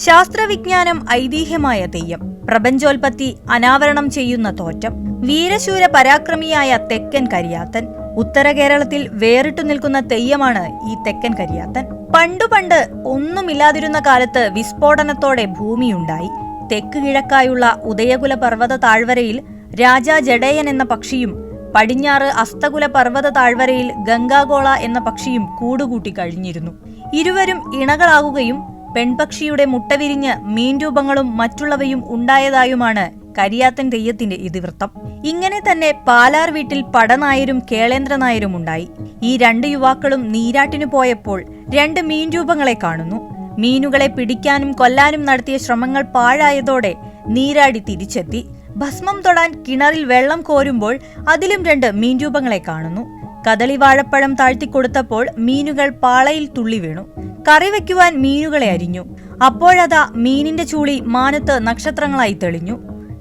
ശാസ്ത്രവിജ്ഞാനം ഐതിഹ്യമായ തെയ്യം പ്രപഞ്ചോൽപത്തി അനാവരണം ചെയ്യുന്ന തോറ്റം വീരശൂര പരാക്രമിയായ തെക്കൻ കരിയാത്തൻ ഉത്തര കേരളത്തിൽ വേറിട്ടു നിൽക്കുന്ന തെയ്യമാണ് ഈ തെക്കൻ കരിയാത്തൻ. പണ്ടു പണ്ട് ഒന്നുമില്ലാതിരുന്ന കാലത്ത് വിസ്ഫോടനത്തോടെ ഭൂമിയുണ്ടായി. തെക്ക് കിഴക്കായുള്ള ഉദയകുല പർവത താഴ്വരയിൽ രാജാ ജഡയൻ എന്ന പക്ഷിയും പടിഞ്ഞാറ് അസ്തകുല പർവത താഴ്വരയിൽ ഗംഗാഗോള എന്ന പക്ഷിയും കൂടുകൂട്ടി കഴിഞ്ഞിരുന്നു. ഇരുവരും ഇണകളാകുകയും പെൺപക്ഷിയുടെ മുട്ട വിരിഞ്ഞ് മീൻ രൂപങ്ങളും മറ്റുള്ളവയും ഉണ്ടായതായുമാണ് കരിയാത്തൻ തെയ്യത്തിന്റെ ഇതിവൃത്തം. ഇങ്ങനെ തന്നെ പാലാർ വീട്ടിൽ പടനായരും കേളേന്ദ്രനായരും ഉണ്ടായി. ഈ രണ്ട് യുവാക്കളും നീരാട്ടിനു പോയപ്പോൾ രണ്ട് മീൻ രൂപങ്ങളെ കാണുന്നു. മീനുകളെ പിടിക്കാനും കൊല്ലാനും നടത്തിയ ശ്രമങ്ങൾ പാഴായതോടെ നീരാടി തിരിച്ചെത്തി. ഭസ്മം തൊടാൻ കിണറിൽ വെള്ളം കോരുമ്പോൾ അതിലും രണ്ട് മീൻ രൂപങ്ങളെ കാണുന്നു. കദളി വാഴപ്പഴം താഴ്ത്തിക്കൊടുത്തപ്പോൾ മീനുകൾ പാളയിൽ തുള്ളി വീണു. കറി വയ്ക്കുവാൻ മീനുകളെ അരിഞ്ഞു. അപ്പോഴതാ മീനിന്റെ ചൂളി മാനത്ത് നക്ഷത്രങ്ങളായി തെളിഞ്ഞു.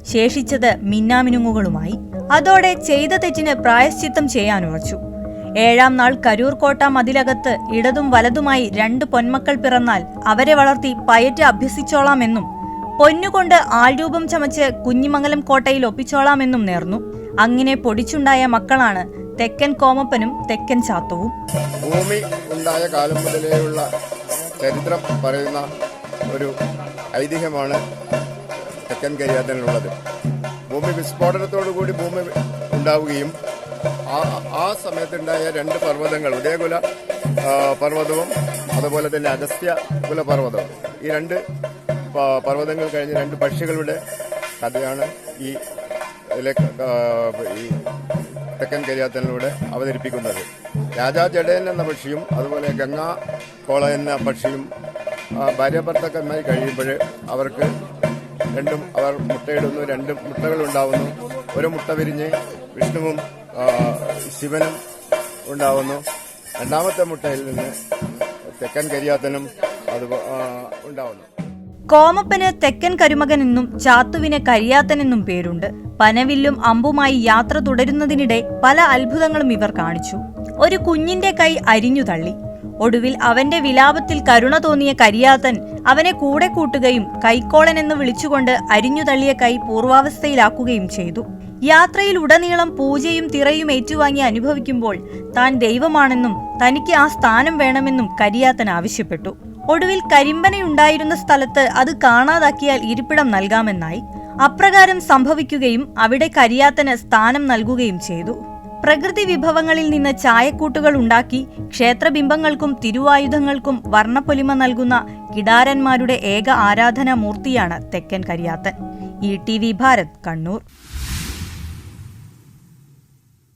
ശേഷിച്ചത് മിന്നാമിനുങ്ങുകളുമായി. അതോടെ ചെയ്ത തെറ്റിന് പ്രായശ്ചിത്തം ചെയ്യാൻ ചെയ്യാനുറച്ചു ഏഴാം നാൾ കരൂർ കോട്ട മതിലകത്ത് ഇടതും വലതുമായി രണ്ട് പൊന്മക്കൾ പിറന്നാൽ അവരെ വളർത്തി പയറ്റ് അഭ്യസിച്ചോളാമെന്നും പൊന്നുകൊണ്ട് ആൾരൂപം ചമച്ച് കുഞ്ഞിമംഗലം കോട്ടയിൽ ഒപ്പിച്ചോളാമെന്നും നേർന്നു. അങ്ങനെ പൊടിച്ചുണ്ടായ മക്കളാണ് തെക്കൻ കോമപ്പനും തെക്കൻ ചാത്തവും. ഭൂമി ഉണ്ടായ കാലം മുതലേയുള്ള ചരിത്രം പറയുന്ന ഒരു ഐതിഹ്യമാണ് തെക്കൻ കരിയാത്തനുള്ളത് ഭൂമി വിസ്ഫോടനത്തോടു കൂടി ഭൂമി ഉണ്ടാവുകയും ആ ആ സമയത്തുണ്ടായ രണ്ട് പർവതങ്ങൾ ഉദയകുല പർവതവും അതുപോലെ തന്നെ അഗസ്ത്യ കുല പർവതവും. ഈ രണ്ട് പർവതങ്ങൾ കഴിഞ്ഞ് രണ്ട് പക്ഷികളുടെ കഥയാണ് ഈ തെക്കൻ കരിയാത്തനിലൂടെ അവതരിപ്പിക്കുന്നത്. രാജാ ജഡേൻ എന്ന പക്ഷിയും അതുപോലെ ഗംഗാ കോള എന്ന പക്ഷിയും ഭാര്യാഭർത്താക്കന്മാർ കഴിയുമ്പോൾ അവർക്ക് രണ്ടും അവർ മുട്ടയിടുന്നു രണ്ട് മുട്ടകൾ ഉണ്ടാവുന്നു ഒരു മുട്ട വിരിഞ്ഞ് വിഷ്ണുവും ശിവനും ഉണ്ടാവുന്നു. രണ്ടാമത്തെ മുട്ടയിൽ നിന്ന് തെക്കൻ കരിയാത്തനും അത് ഉണ്ടാവുന്നു. കോമപ്പന് തെക്കൻ കരുമകൻ എന്നും ചാത്തുവിന് കരിയാത്തൻ എന്നും പേരുണ്ട്. പനവില്ലും അമ്പുമായി യാത്ര തുടരുന്നതിനിടെ പല അത്ഭുതങ്ങളും ഇവർ കാണിച്ചു. ഒരു കുഞ്ഞിന്റെ കൈ അരിഞ്ഞു തള്ളി. ഒടുവിൽ അവന്റെ വിലാപത്തിൽ കരുണ തോന്നിയ കരിയാത്തൻ അവനെ കൂടെ കൂട്ടുകയും കൈക്കോളൻ എന്ന് വിളിച്ചുകൊണ്ട് അരിഞ്ഞു തള്ളിയ കൈ പൂർവാവസ്ഥയിലാക്കുകയും ചെയ്തു. യാത്രയിൽ ഉടനീളം പൂജയും തിറയും ഏറ്റുവാങ്ങി അനുഭവിക്കുമ്പോൾ താൻ ദൈവമാണെന്നും തനിക്ക് ആ സ്ഥാനം വേണമെന്നും കരിയാത്തൻ ആവശ്യപ്പെട്ടു. ഒടുവിൽ കരിമ്പനയുണ്ടായിരുന്ന സ്ഥലത്ത് അത് കാണാതാക്കിയാൽ ഇരിപ്പിടം നൽകാമെന്നായി. അപ്രകാരം സംഭവിക്കുകയും അവിടെ കരിയാത്തന് സ്ഥാനം നൽകുകയും ചെയ്തു. പ്രകൃതി വിഭവങ്ങളിൽ നിന്ന് ചായക്കൂട്ടുകൾ ഉണ്ടാക്കി ക്ഷേത്രബിംബങ്ങൾക്കും തിരുവായുധങ്ങൾക്കും വർണപ്പൊലിമ നൽകുന്ന കിടാരന്മാരുടെ ഏക ആരാധനാമൂർത്തിയാണ് Thekkan Kariyathan. E T V Bharat Kannur.